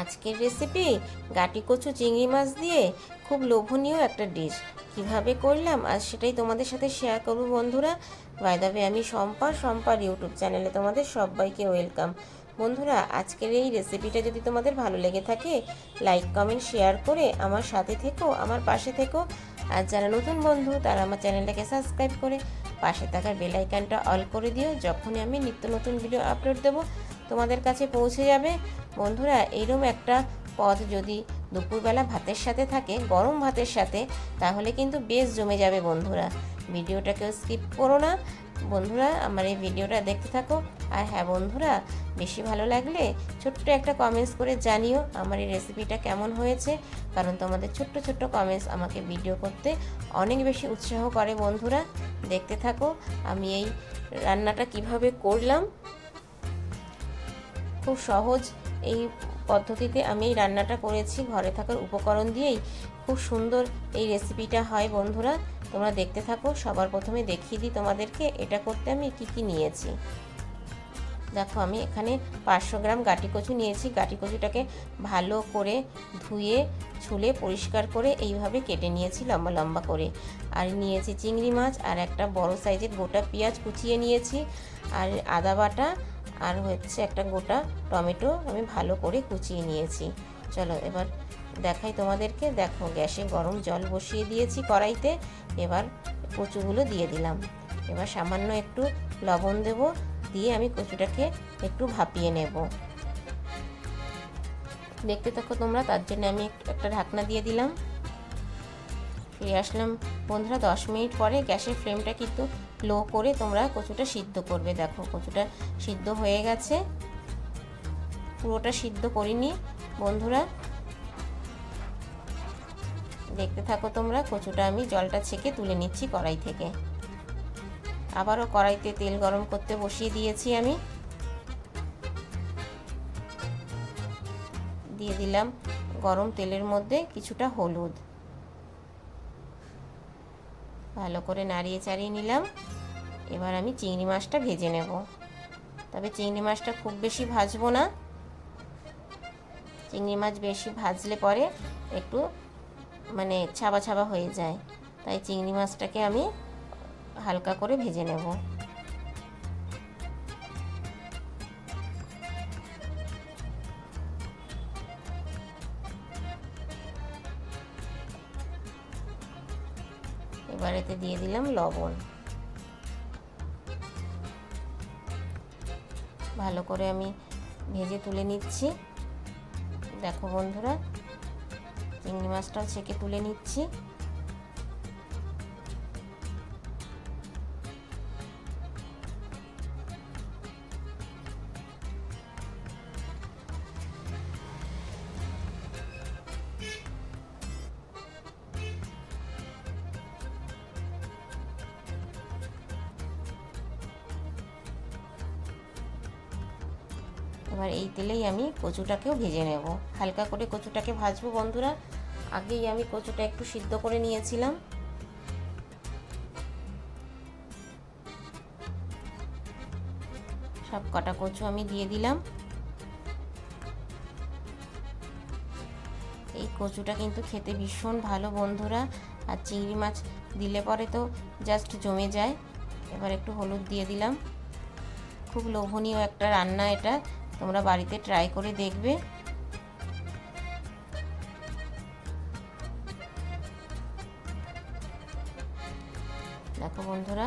আজকের রেসিপি গাটি কচু চিংড়ি মাছ দিয়ে খুব লোভনীয় একটা ডিশ কীভাবে করলাম আজ সেটাই তোমাদের সাথে শেয়ার করব বন্ধুরা। বাইদাবে আমি শম্পা শম্পার ইউটিউব চ্যানেলে তোমাদের সবাইকে ওয়েলকাম বন্ধুরা, আজকের এই রেসিপিটা যদি তোমাদের ভালো লেগে থাকে লাইক কমেন্ট শেয়ার করে আমার সাথে থেকো, আমার পাশে থেকো। আর যারা নতুন বন্ধু, তারা আমার চ্যানেলটাকে সাবস্ক্রাইব করে পাশে থাকার বেল আইকনটা অল করে দিও। যখনই আমি নিত্য নতুন ভিডিও আপলোড দেবো তোমাদের কাছে পৌঁছে যাবে। বন্ধুরা এইরকম একটা পদ যদি দুপুরবেলা ভাতের সাথে থাকে, গরম ভাতের সাথে, তাহলে কিন্তু বেশ জমে যাবে বন্ধুরা। ভিডিওটাকেও স্কিপ করো না। বন্ধুরা, আমার এই ভিডিওটা দেখতে থাকো। আর হ্যাঁ বন্ধুরা, বেশি ভালো লাগলে ছোট্ট একটা কমেন্টস করে জানিও আমার এই রেসিপিটা কেমন হয়েছে। কারণ তোমাদের ছোট্ট ছোট্ট কমেন্টস আমাকে ভিডিও করতে অনেক বেশি উৎসাহ করে বন্ধুরা। দেখতে থাকো, আমি এই রান্নাটা কীভাবে করলাম। খুব সহজ এই পদ্ধতিতে আমি এই রান্নাটা করেছি। ঘরে থাকার উপকরণ দিয়েই খুব সুন্দর এই রেসিপিটা হয় বন্ধুরা। তোমরা দেখতে থাকো, সবার প্রথমে দেখিয়ে দিই তোমাদেরকে এটা করতে আমি কি কি নিয়েছি। দেখো, আমি এখানে পাঁচশো গ্রাম গাটি কচু নিয়েছি। গাটি কচুটাকে ভালো করে ধুয়ে, ছুলে, পরিষ্কার করে এইভাবে কেটে নিয়েছি লম্বা লম্বা করে। আর নিয়েছি চিংড়ি মাছ, আর একটা বড় সাইজের গোটা পেঁয়াজ কুচিয়ে নিয়েছি। আর আদা বাটা আর হচ্ছে একটা গোটা টমেটো আমি ভালো করে কুচিয়ে নিয়েছি। চলো এবার দেখাই তোমাদেরকে। দেখো, গ্যাসে গরম জল বসিয়ে দিয়েছি কড়াইতে। এবার কচুগুলো দিয়ে দিলাম। এবার সামান্য একটু লবণ দেব, দিয়ে আমি কচুটাকে একটু ভাপিয়ে নেব। দেখতে থাকো তোমরা, তার জন্য আমি একটা ঢাকনা দিয়ে দিলাম। ফিরে আসলাম। বন্ধুরা, দশ মিনিট পরে গ্যাসের ফ্লেমটা কিন্তু লো করে তোমরা কচুটা সিদ্ধ করবে। দেখো, কচুটা সিদ্ধ হয়ে গেছে। পুরোটা সিদ্ধ করিনি। বন্ধুরা, দেখতে থাকো তোমরা, কচুটা আমি জলটা ছেঁকে তুলে নিচ্ছি কড়াই থেকে। আবারও কড়াইতে তেল গরম করতে বসিয়ে দিয়েছি আমি। দিয়ে দিলাম গরম তেলের মধ্যে কিছুটা হলুদ। ভালো করে নাড়িয়ে চাড়িয়ে নিলাম। এবার আমি চিংড়ি মাছটা ভেজে নেব। তবে চিংড়ি মাছটা খুব বেশি ভাজবো না। চিংড়ি মাছ বেশি ভাজলে পরে একটু মানে ছাবা ছাবা হয়ে যায়। তাই চিংড়ি মাছটাকে আমি হালকা করে ভেজে নেব। এবার এতে দিয়ে দিলাম লবণ। ভালো করে আমি ভেজে তুলে নিচ্ছি। দেখো বন্ধুরা, চিংড়ি মাছটাও ছেঁকে তুলে নিচ্ছি। এবার এই তেলেই আমি কচুটাকেও ভেজে নেব। হালকা করে কচুটাকে ভাজবো বন্ধুরা। আগেই আমি কচুটা একটু সিদ্ধ করে নিয়েছিলাম। সব কটা কচু আমি দিয়ে দিলাম। এই কচুটা কিন্তু খেতে ভীষণ ভালো বন্ধুরা। আর চিংড়ি মাছ দিলে পরে তো জাস্ট জমে যায়। এবার একটু হলুদ দিয়ে দিলাম। খুব লোভনীয় একটা রান্না এটা। তোমরা বাড়িতে ট্রাই করে দেখবে। দেখো বন্ধুরা,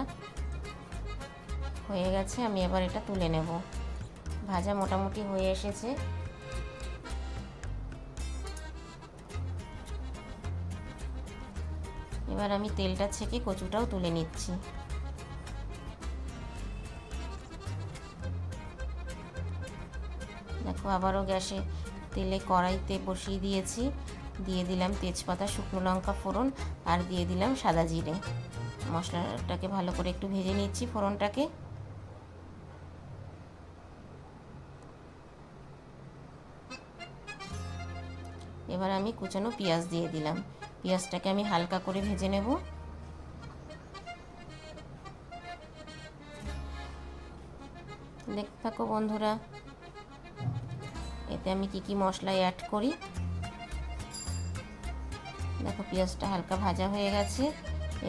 হয়ে গেছে, আমি এবার এটা তুলে নেব। ভাজা মোটামুটি হয়ে এসেছে। এবার আমি তেলটা ছেঁকে কচুটাও তুলে নিচ্ছি। দেখো, আবারও গ্যাসে তেলে কড়াইতে বসিয়ে দিয়েছি। দিয়ে দিলাম তেজপাতা, শুকনো লঙ্কা ফোড়ন আর দিয়ে দিলাম সাদা জিরে। মশলাটাকে ভালো করে একটু ভেজে নিচ্ছি ফোড়নটাকে। এবার আমি কুচানো পেঁয়াজ দিয়ে দিলাম। পেঁয়াজটাকে আমি হালকা করে ভেজে নেব। দেখতে থাকো বন্ধুরা এতে আমি কি কি মশলা অ্যাড করি? দেখো, পেঁয়াজটা হালকা ভাজা হয়ে গেছে।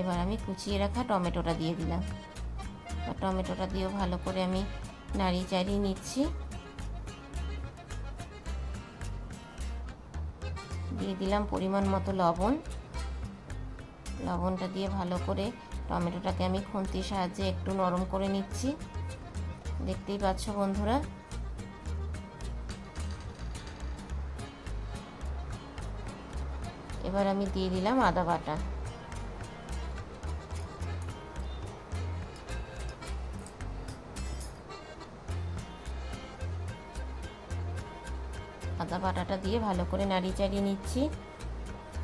এবার আমি কুচিয়ে রাখা টমেটোটা দিয়ে দিলাম। টমেটোটা দিয়েও ভালো করে আমি নাড়িয়ে চাড়িয়ে নিচ্ছি। দিয়ে দিলাম পরিমাণ মতো লবণ। লবণটা দিয়ে ভালো করে টমেটোটাকে আমি খুন্তির সাহায্যে একটু নরম করে নিচ্ছি। দেখতেই পাচ্ছ বন্ধুরা এবার আমি দিয়ে দিলাম আদা বাটা। আদা বাটাটা দিয়ে ভালো করে নাড়িয়ে চাড়িয়ে নিচ্ছি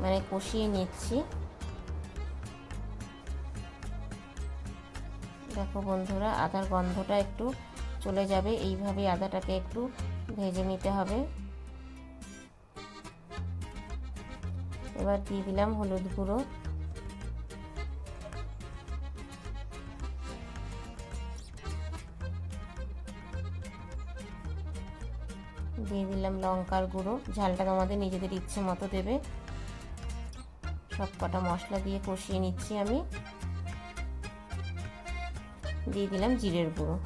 মানে কষিয়ে নিচ্ছি। দেখো বন্ধুরা, আদার গন্ধটা একটু চলে যাবে, এইভাবে আদাটাকে একটু ভেজে নিতে হবে। এবার দিয়ে দিলাম হলুদ গুঁড়ো। দিয়ে দিলাম লঙ্কার গুঁড়ো। ঝালটা তোমাদের নিজেদের ইচ্ছে মতো দেবে। সব কটা মশলা দিয়ে কষিয়ে নিচ্ছি আমি। দিয়ে দিলাম জিরের গুঁড়ো।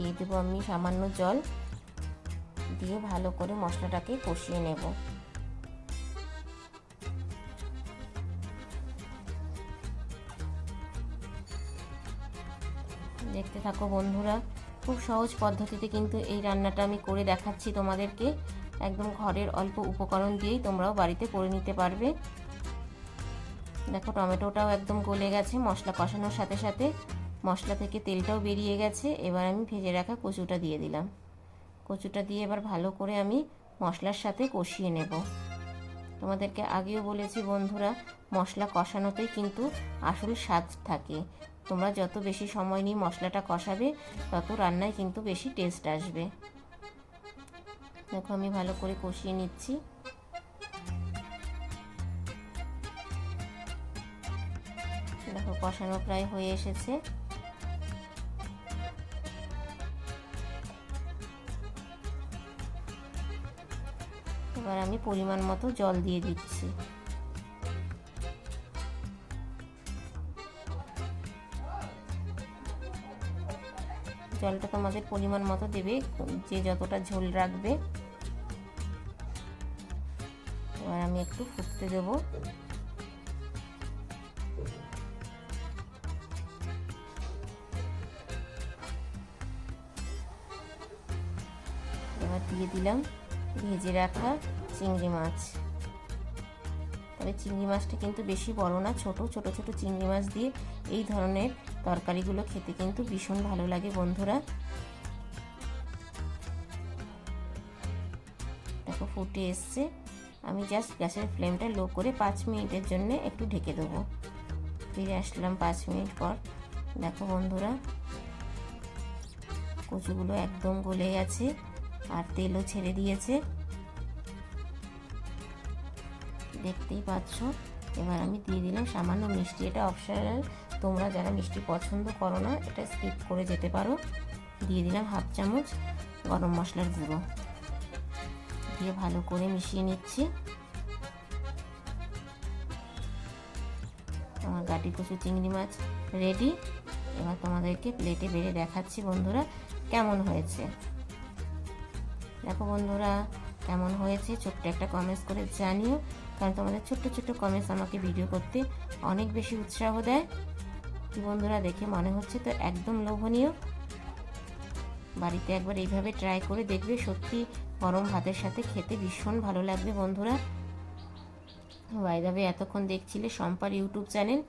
দিয়ে দেবো আমি সামান্য জল। দিয়ে ভালো করে মশলাটাকে কষিয়ে নেব। দেখতে থাকো বন্ধুরা, খুব সহজ পদ্ধতিতে কিন্তু এই রান্নাটা আমি করে দেখাচ্ছি তোমাদেরকে। একদম ঘরের অল্প উপকরণ দিয়েই তোমরাও বাড়িতে করে নিতে পারবে। দেখো টমেটোটাও একদম গলে গেছে, মশলা কষানোর সাথে সাথে। মশলা থেকে তেলটাও বেরিয়ে গেছে। এবার আমি ভেজে রাখা কচুটা দিয়ে দিলাম। কচুটা দিয়ে এবার ভালো করে আমি মশলার সাথে কষিয়ে নেব। তোমাদেরকে আগেও বলেছি বন্ধুরা, মশলা কষানোতেই কিন্তু আসল স্বাদ থাকে। তোমরা যত বেশি সময় নিয়ে মশলাটা কষাবে, তত রান্নায় কিন্তু বেশি টেস্ট আসবে। দেখো আমি ভালো করে কষিয়ে নিচ্ছি। দেখো কষানো প্রায় হয়ে এসেছে। এবার আমি পরিমাণ মতো জল দিয়ে দিচ্ছি। জলটা তোমাদের পরিমাণ মতো দেবে, যে যতটা ঝোল রাখবে। এবার আমি একটু ফুটতে দেব। এবার দিয়ে দিলাম ভেজে রাখা চিংড়ি মাছ। তবে চিংড়ি মাছটা কিন্তু বেশি বড় না, ছোট ছোট ছোট চিংড়ি মাছ দিয়ে এই ধরনের তরকারিগুলো খেতে কিন্তু ভীষণ ভালো লাগে বন্ধুরা। দেখো, ফুটে এসছে। আমি জাস্ট গ্যাসের ফ্লেমটা লো করে পাঁচ মিনিটের জন্য একটু ঢেকে দেবো। ফিরে আসলাম পাঁচ মিনিট পর। দেখো বন্ধুরা, কচুগুলো একদম গলে গেছে। আর তেলও ছেড়ে দিয়েছে। দেখতেই পাচ্ছ? এবার আমি দিয়ে দিলাম সামান্য মিষ্টি। এটা অপশনাল তোমরা যারা মিষ্টি পছন্দ করো না, এটা স্কিপ করে যেতে পারো। দিয়ে দিলাম হাফ চামচ গরম মশলার গুঁড়ো। দিয়ে ভালো করে মিশিয়ে নিচ্ছি। আমার গাটি কচু চিংড়ি মাছ রেডি এবার তোমাদেরকে প্লেটে বেড়ে দেখাচ্ছি বন্ধুরা, কেমন হয়েছে। দেখো বন্ধুরা, কেমন হয়েছে? ছোট্ট একটা কমেন্টস করে জানিও, কারণ তোমাদের ছোট্ট ছোট্ট কমেন্টস আমাকে ভিডিও করতে অনেক বেশি উৎসাহ দেয়। কি বন্ধুরা, দেখে মনে হচ্ছে তো একদম লোভনীয়। বাড়িতে একবার এইভাবে ট্রাই করে দেখবে, সত্যি গরম ভাতের সাথে খেতে ভীষণ ভালো লাগবে বন্ধুরা। বাইদাবে এতক্ষণ দেখছিলে সম্পার ইউটিউব চ্যানেল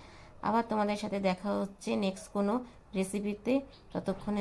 আবার তোমাদের সাথে দেখা হচ্ছে নেক্সট কোনো রেসিপিতে ততক্ষণে